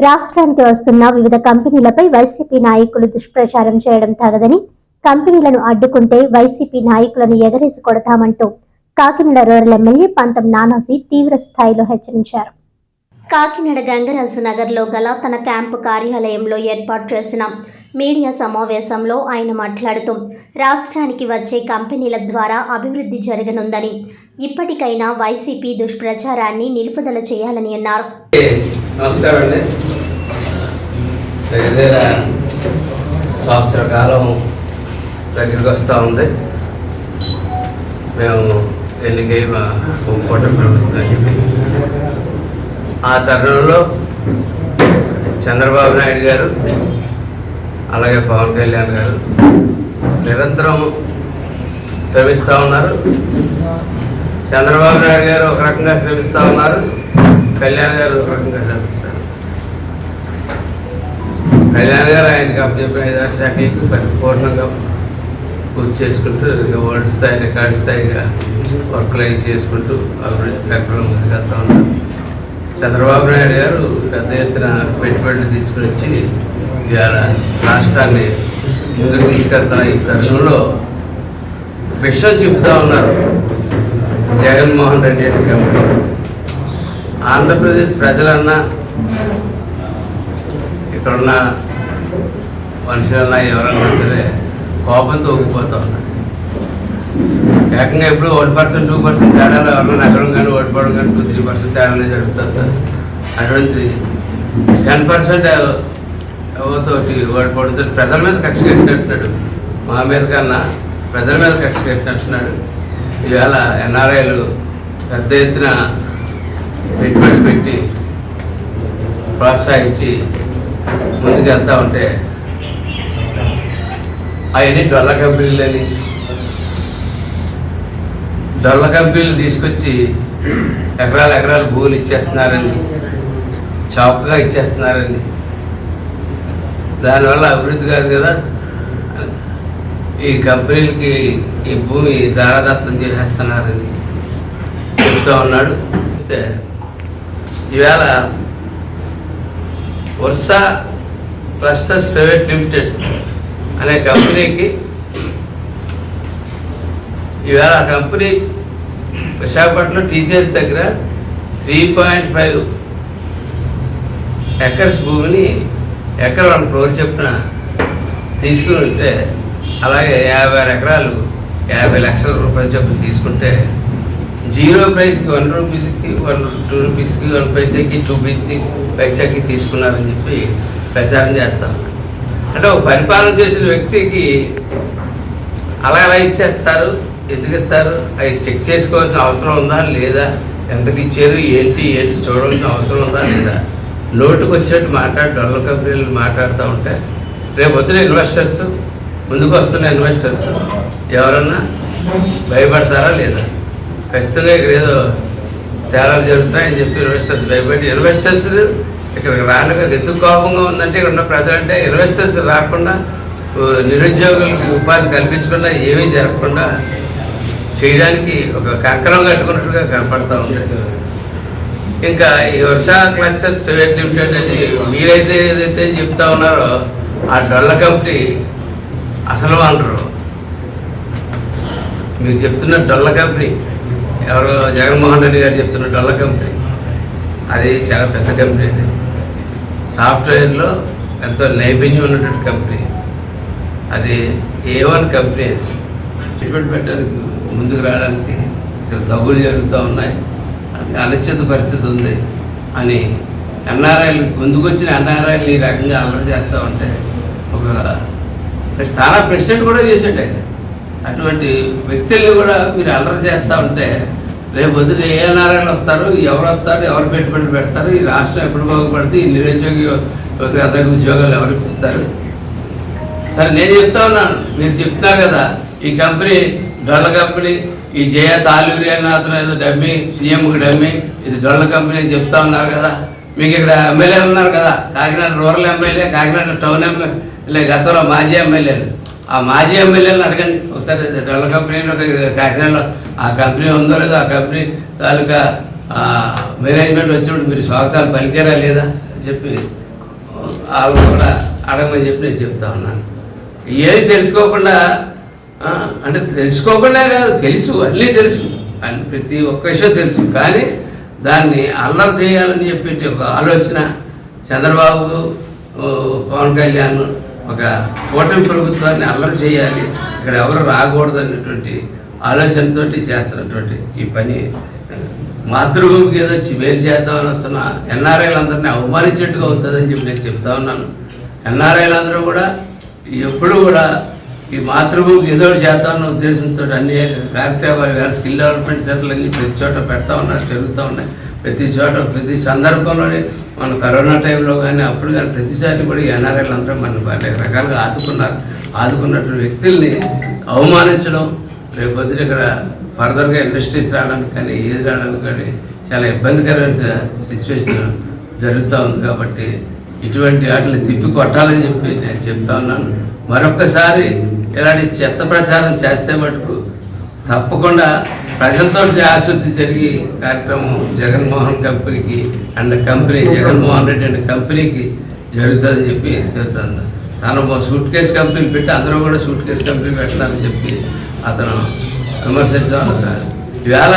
రాష్ట్రానికి వస్తున్న వివిధ కంపెనీలపై వైసీపీ నాయకులు దుష్ప్రచారం చేయడం తగదని కంపెనీలను అడ్డుకుంటే వైసీపీ నాయకులను ఎగరేసి కొడతామంటూ కాకినాడ రూరల్ ఎమ్మెల్యే పంతం నానాజీ తీవ్ర స్థాయిలో హెచ్చరించారు. కాకినాడ గంగరాజు నగర్లో గల తన క్యాంపు కార్యాలయంలో ఏర్పాటు చేసిన మీడియా సమావేశంలో ఆయన మాట్లాడుతూ రాష్ట్రానికి వచ్చే కంపెనీల ద్వారా అభివృద్ధి జరగనుందని ఇప్పటికైనా వైసీపీ దుష్ప్రచారాన్ని నిలుపుదల చేయాలని అన్నారు. నమస్కారం అండి. దగ్గర సంవత్సర కాలం దగ్గరికి వస్తూ ఉంది. మేము ఎన్నికై మా కూటమి ప్రభుత్వానికి ఆ తరుణంలో చంద్రబాబు నాయుడు గారు అలాగే పవన్ కళ్యాణ్ గారు నిరంతరం శ్రమిస్తూ ఉన్నారు. చంద్రబాబు నాయుడు గారు ఒక రకంగా శ్రమిస్తూ ఉన్నారు. కళ్యాణ్ గారు ఒక రకంగా శ్రమిస్తారు. కళ్యాణ్ గారు ఆయనకి అప్పచెప్పిన ఆరు శాఖలకు పరిపూర్ణంగా పూర్తి చేసుకుంటూ వరల్డ్ స్థాయి రికార్డ్ స్థాయిగా వర్క్లు అవి చేసుకుంటూ అభివృద్ధి కార్యక్రమం ముందుకెళ్తా ఉన్నారు. చంద్రబాబు నాయుడు గారు పెద్ద ఎత్తున పెట్టుబడులు తీసుకుని వచ్చి రాష్ట్రాన్ని ముందుకు తీసుకెళ్తున్న ఈ తరుణంలో విషయం చెబుతా ఉన్నారు జగన్మోహన్ రెడ్డి అని కంపెనీ. ఆంధ్రప్రదేశ్ ప్రజలన్నా ఇక్కడున్న మనుషులన్నా ఎవరన్నా సరే కోపంతో ఊగిపోతా ఉన్నాడు ఏకంగా ఎప్పుడు వన్ పర్సెంట్ టూ పర్సెంట్ తేడాలు ఎవరన్నా నగరం కానీ ఓడిపోవడం కానీ టూ త్రీ పర్సెంట్ తేడాలు జరుగుతుంది అటువంటి టెన్ పర్సెంట్ ఎవరితోటి ఓడిపోవడంతో ప్రజల మీద కక్ష కట్టినట్టున్నాడు. మా మీద కన్నా ప్రజల మీద కక్ష కట్టినట్టున్నాడు. ఈవేళ ఎన్ఆర్ఐలు పెద్ద ఎత్తున పెట్టుబడి పెట్టి ప్రోత్సహించి ముందుకు వెళ్తూ ఉంటే అవన్నీ డొల్ల కంపెనీలని. డొల్ల కంపెనీలు తీసుకొచ్చి ఎకరాలు ఎకరాలు భూములు ఇచ్చేస్తున్నారని చౌకగా ఇచ్చేస్తున్నారని. దానివల్ల అభివృద్ధి కాదు కదా. ఈ కంపెనీలకి ఈ భూమి దారాదత్తం చేసేస్తున్నారని చెప్తా ఉన్నాడు. అయితే ఈవేళ వర్ష క్లస్టర్స్ ప్రైవేట్ లిమిటెడ్ అనే కంపెనీకి ఈవేళ ఆ కంపెనీ విశాఖపట్నం టీసీఎస్ దగ్గర త్రీ పాయింట్ ఫైవ్ ఎకర్స్ భూమిని ఎకర్ వన్ క్రోర్ చెప్పిన తీసుకుని ఉంటే అలాగే యాభై ఆరు ఎకరాలు యాభై లక్షల రూపాయలు చొప్పున తీసుకుంటే జీరో ప్రైస్కి వన్ రూపీస్కి వన్ టూ రూపీస్కి వన్ పైసాకి టూ పైసకి పైసాకి తీసుకున్నారని చెప్పి ప్రచారం చేస్తాం. అంటే ఒక పరిపాలన చేసిన వ్యక్తికి అలా ఎలా ఇచ్చేస్తారు? ఎందుకు ఇస్తారు? అవి చెక్ చేసుకోవాల్సిన అవసరం ఉందా లేదా? ఎంతకి ఇచ్చారు? ఏంటి? ఏంటి? చూడాల్సిన అవసరం ఉందా లేదా? నోటుకు వచ్చినట్టు మాట్లాడి డొల్లర్ కంపెనీలు మాట్లాడుతూ ఉంటే రేపు వచ్చిన ఇన్వెస్టర్స్ ముందుకు వస్తున్న ఇన్వెస్టర్స్ ఎవరన్నా భయపడతారా లేదా? ఖచ్చితంగా ఇక్కడ ఏదో తేడాలు జరుగుతాయని చెప్పి ఇన్వెస్టర్స్ భయపడి ఇన్వెస్టర్స్ ఇక్కడికి రానుక ఎందుకు కోపంగా ఉందంటే ఇక్కడ ఉన్న ప్రజలంటే ఇన్వెస్టర్స్ రాకుండా నిరుద్యోగులకు ఉపాధి కల్పించకుండా ఏమీ జరగకుండా చేయడానికి ఒక కంకణం కట్టుకున్నట్టుగా కనపడతా ఉంది. ఇంకా ఈ వర్ష క్లస్టర్స్ ప్రైవేట్ లిమిటెడ్ అని మీరైతే ఏదైతే చెప్తా ఉన్నారో ఆ డొల్ల కంపెనీ అసలు అనరు మీరు చెప్తున్న డొల్ల కంపెనీ ఎవరు జగన్మోహన్ రెడ్డి గారు చెప్తున్న డొల్ల కంపెనీ. అది చాలా పెద్ద కంపెనీ అది. సాఫ్ట్వేర్లో ఎంతో నైపుణ్యం ఉన్నటువంటి కంపెనీ అది ఏ వన్ కంపెనీ అది. ట్రీట్మెంట్ పెట్టడానికి ముందుకు రావడానికి ఇక్కడ తగ్గులు జరుగుతూ ఉన్నాయి. అది అనిశ్చిత పరిస్థితి ఉంది అని ఎన్ఆర్ఐలు ముందుకు వచ్చిన ఎన్ఆర్ఐలు ఈ రకంగా అల్లరి చేస్తూ ఉంటే ఒక స్థానా ప్రెసిడెంట్ కూడా చేసాడు ఆయన. అటువంటి వ్యక్తుల్ని కూడా మీరు అల్లరి చేస్తూ ఉంటే రేపు వదిలి ఏ ఎన్ఆర్ఐలు వస్తారు ఎవరు వస్తారు ఎవరు పెట్టుబడి పెడతారు ఈ రాష్ట్రం ఎప్పుడు బాగుపడితే ఈ నిరుద్యోగి యువతకు అందరికి ఉద్యోగాలు ఎవరు ఇప్పిస్తారు సరే నేను చెప్తా ఉన్నాను. మీరు చెప్తున్నారు కదా ఈ కంపెనీ డొల్ల కంపెనీ ఈ జయ తాలూరి అన్న అతను ఏదో డమ్మి సీఎంకి డమ్మి ఇది డొల్ల కంపెనీ అని చెప్తా ఉన్నారు కదా. మీకు ఇక్కడ ఎమ్మెల్యేలు ఉన్నారు కదా Kakinada rural MLA Kakinada town MLA గతంలో మాజీ ఎమ్మెల్యేలు. ఆ మాజీ ఎమ్మెల్యేలను అడగండి. ఒకసారి డొల్ల కంపెనీలో కాకినాడలో ఆ కంపెనీ ఉందో లేదో ఆ కంపెనీ తాలూకా మేనేజ్మెంట్ వచ్చినప్పుడు మీరు స్వాగతాలు పలికారా లేదా అని చెప్పి వాళ్ళు కూడా అడగమని చెప్పి నేను చెప్తా ఉన్నాను. ఏది తెలుసుకోకుండా అంటే తెలుసుకోకుండా కాదు తెలుసు అన్నీ తెలుసు. అని ప్రతి ఒక్క విషయం తెలుసు. కానీ దాన్ని అల్లరి చేయాలని చెప్పి ఒక ఆలోచన చంద్రబాబు పవన్ కళ్యాణ్ ఒక కూటమి ప్రభుత్వాన్ని అల్లరి చేయాలి. ఇక్కడ ఎవరు రాకూడదు అన్నటువంటి ఆలోచనతోటి చేస్తున్నటువంటి ఈ పని. మాతృభూమికి ఏదో మేలు చేద్దామని వస్తున్న ఎన్ఆర్ఐలందరినీ అవమానించేట్టుగా అవుతుందని చెప్పి నేను చెప్తా ఉన్నాను. ఎన్ఆర్ఐలందరూ కూడా ఎప్పుడు కూడా ఈ మాతృభూమికి ఏదో చేద్దామన్న ఉద్దేశంతో అన్ని కార్యక్రమాలు కానీ స్కిల్ డెవలప్మెంట్ సెంటర్లు అన్ని ప్రతి చోట పెడతా ఉన్నారు జరుగుతూ ఉన్నాయి. ప్రతి చోట ప్రతి సందర్భంలోనే మన కరోనా టైంలో కానీ అప్పుడు కానీ ప్రతిసారి కూడా ఎన్ఆర్ఎల్ ఎన్ఆర్ఐలు అందరూ మన అనేక రకాలుగా ఆదుకున్నారు ఆదుకున్నటువంటి వ్యక్తుల్ని అవమానించడం రేపొద్దున ఇక్కడ ఫర్దర్గా ఇండస్ట్రీస్ రావడానికి కానీ ఏది రావడానికి కానీ చాలా ఇబ్బందికరమైన సిచ్యువేషన్ జరుగుతూ ఉంది కాబట్టి ఇటువంటి వాటిని తిప్పి కొట్టాలని చెప్పి నేను చెప్తా ఉన్నాను. మరొకసారి ఇలాంటి చెత్త ప్రచారం చేస్తే మటుకు తప్పకుండా ప్రజలతో ఆశుద్ధి జరిగి కార్యక్రమం జగన్మోహన్ కంపెనీకి and company Jaganmohan Reddy and కంపెనీకి జరుగుతుందని చెప్పి జరుగుతుంది తను సూట్ కేసు కంపెనీలు పెట్టి అందరూ కూడా సూట్ కేసు కంపెనీ పెట్టాలని చెప్పి అతను విమర్శించడం ఈవేళ